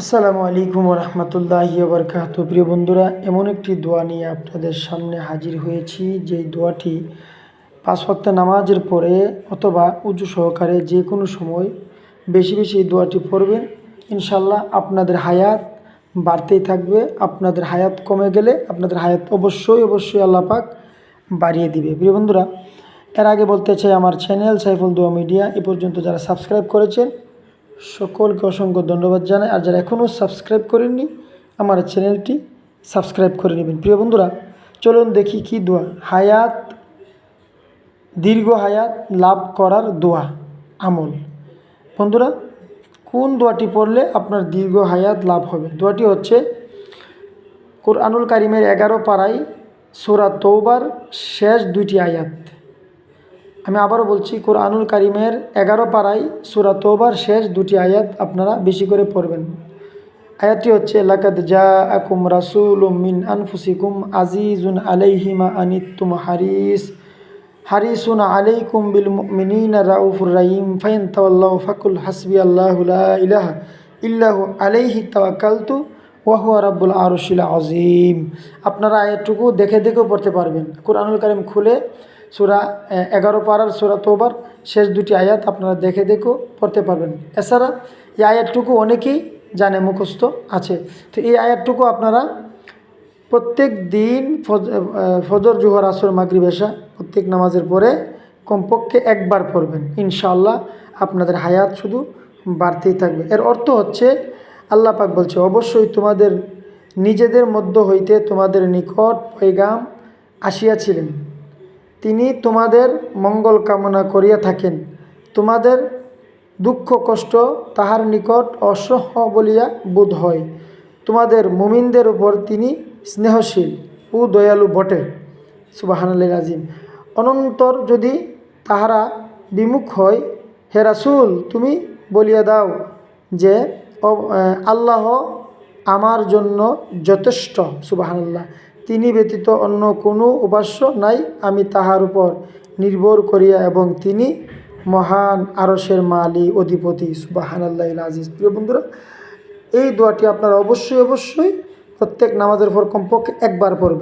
আসসালামু আলাইকুম রহমতুল্লাহি বরকাত প্রিয় বন্ধুরা, এমন একটি দোয়া নিয়ে আপনাদের সামনে হাজির হয়েছি। যে দোয়াটি পাঁচ ওয়াক্ত নামাজের পরে অথবা উঁচু সহকারে যে কোনো সময় বেশি বেশি এই দোয়াটি পড়বেন। ইনশাল্লাহ আপনাদের হায়াত বাড়তেই থাকবে। আপনাদের হায়াত কমে গেলে আপনাদের হায়াত অবশ্যই অবশ্যই আল্লাহ পাক বাড়িয়ে দিবে। প্রিয় বন্ধুরা, এর আগে বলতে চাই আমার চ্যানেল সাইফুল দোয়া মিডিয়া, এ পর্যন্ত যারা সাবস্ক্রাইব করেছেন সকলকে অসংখ্য ধন্যবাদ জানাই। আর যারা এখনও সাবস্ক্রাইব করেননি, আমার চ্যানেলটি সাবস্ক্রাইব করে নেবেন। প্রিয় বন্ধুরা, চলুন দেখি কি দোয়া। হায়াত, দীর্ঘ হায়াত লাভ করার দোয়া, আমল। বন্ধুরা, কোন দোয়াটি পড়লে আপনার দীর্ঘ হায়াত লাভ হবে? দোয়াটি হচ্ছে কোরআনুল কারিমের এগারো পাড়ায় সুরা তৌবার শেষ দুইটি আয়াত। আমি আবারও বলছি, কোরআনুল কারিমের এগারো পাড়ায় সুরা তোবার শেষ দুটি আয়াত আপনারা বেশি করে পড়বেন। আয়াতটি হচ্ছে, লাকাদ জা আকুম রাসুল মিন আনফুসিকুম আজিজুন আলাইহিমা আনিতুম হারিস। হারিসুন আলাইকুম বিল মুমিনিনা রাউফুর রাহিম। ফাইন তাওয়াল্লাহু ফাকুল হাসবি আল্লাহু ইলাহা ইল্লাহু আলাইহি তাওয়াক্কালতু ওয়াহুয়া রাব্বুল আরশিল আজিম আপনারা আয়াতটুকু দেখে দেখেও পড়তে পারবেন। কোরআনুল কারিম খুলে সুরা এগারো পাড়ার সুরা তোবার, শেষ দুটি আয়াত আপনারা দেখে দেখেও পড়তে পারবেন। এছাড়া এই আয়াতটুকু অনেকেই জানে, মুখস্থ আছে। তো এই আয়াতটুকু আপনারা প্রত্যেক দিন ফজর, জোহর, আসর, মাগরিব, এশা, প্রত্যেক নামাজের পরে কমপক্ষে একবার পড়বেন। ইনশাআল্লাহ আপনাদের হায়াত শুধু বাড়তেই থাকবে। এর অর্থ হচ্ছে, আল্লাহ পাক বলছে, অবশ্যই তোমাদের নিজেদের মধ্য হইতে তোমাদের নিকট পৈগাম আসিয়াছিলেন। তিনি তোমাদের মঙ্গল কামনা করিয়া থাকেন। তোমাদের দুঃখ কষ্ট তাহার নিকট অসহ্য বলিয়া বোধ হয়। তোমাদের মুমিনদের উপর তিনি স্নেহশীল ও দয়ালু বটে। সুবাহানাল আজিম অনন্তর যদি তাহারা বিমুখ হয়, হে রাসুল, তুমি বলিয়া দাও যে আল্লাহ আমার জন্য যথেষ্ট। সুবাহান্লাহ তিনি ব্যতীত অন্য কোনো উপাস্য নাই, আমি তাহার উপর নির্ভর করিয়া এবং তিনি মহান আরসের মালি অধিপতি। সুবাহান আল্লাহ আজিজ। প্রিয় বন্ধুরা, এই দোয়াটি আপনারা অবশ্যই অবশ্যই প্রত্যেক নামাজের পর কমপক্ষে একবার পড়বেন।